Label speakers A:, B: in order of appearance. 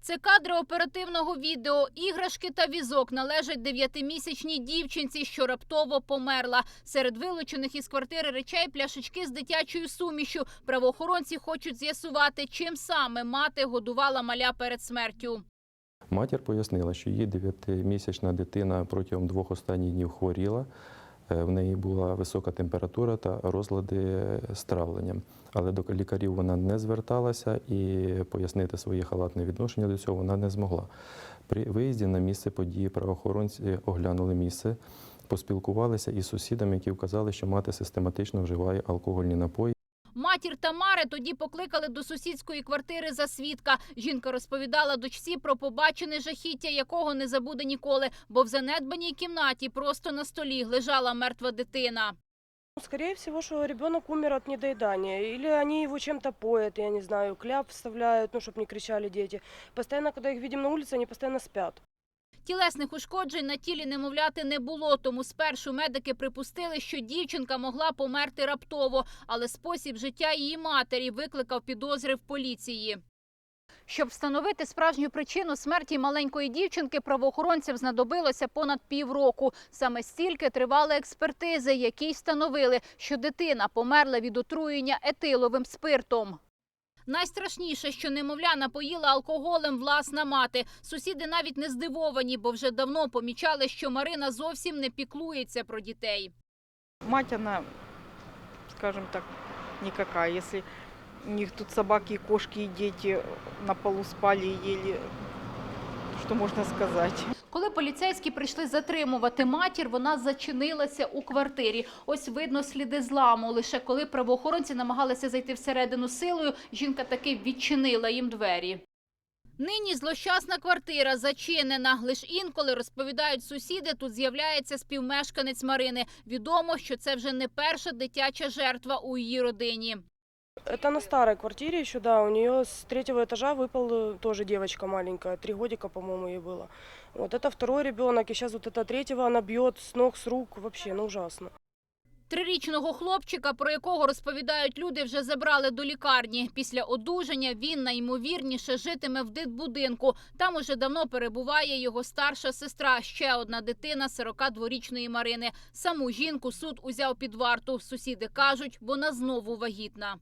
A: Це кадри оперативного відео. Іграшки та візок належать дев'ятимісячній дівчинці, що раптово померла. Серед вилучених із квартири речей пляшечки з дитячою сумішю. Правоохоронці хочуть з'ясувати, чим саме мати годувала маля перед смертю.
B: Матір пояснила, що її дев'ятимісячна дитина протягом двох останніх днів хворіла. Е, В неї була висока температура та розлади з травленням. Але до лікарів вона не зверталася і пояснити своє халатне відношення до цього вона не змогла. При виїзді на місце події правоохоронці оглянули місце, поспілкувалися із сусідами, які вказали, що мати систематично вживає алкогольні напої.
A: Матір Тамари тоді покликали до сусідської квартири за свідка. Жінка розповідала дочці про побачене жахіття, якого не забуде ніколи, бо в занедбаній кімнаті просто на столі лежала мертва дитина.
C: Скорее всего, что ребенок умер от недоедания. Или они его чем-то поят, я не знаю, кляп вставляют, ну, чтобы не кричали дети. Постоянно, когда их видим на улице, они постоянно спят.
A: Тілесних ушкоджень на тілі немовляти не було, тому спершу медики припустили, що дівчинка могла померти раптово, але спосіб життя її матері викликав підозри в поліції. Щоб встановити справжню причину смерті маленької дівчинки, правоохоронцям знадобилося понад півроку. Саме стільки тривали експертизи, які й встановили, що дитина померла від отруєння етиловим спиртом. Найстрашніше, що немовля напоїла алкоголем власна мати. Сусіди навіть не здивовані, бо вже давно помічали, що Марина зовсім не піклується про дітей.
D: Мать, вона, скажем так, никакая. Если у них тут собаки, кошки и дети на полу спали и что можно сказать?
A: Коли поліцейські прийшли затримувати матір, вона зачинилася у квартирі. Ось видно сліди зламу. Лише коли правоохоронці намагалися зайти всередину силою, жінка таки відчинила їм двері. Нині злощасна квартира зачинена. Лиш інколи розповідають сусіди, тут з'являється співмешканець Марини. Відомо, що це вже не перша дитяча жертва у її родині.
C: Это на старой квартире еще, да, у нее с третьего этажа выпал э, тоже девочка маленькая, три годика, по-моему, ей было. Вот это второй ребенок, и сейчас вот это третьего она бьет с ног, с рук, вообще, ну ужасно.
A: Трирічного хлопчика, про якого розповідають люди, вже забрали до лікарні. Після одужання він найімовірніше житиме в дитбудинку. Там уже давно перебуває його старша сестра, ще одна дитина 42-річної Марини. Саму жінку суд узяв під варту. Сусіди кажуть, вона знову вагітна.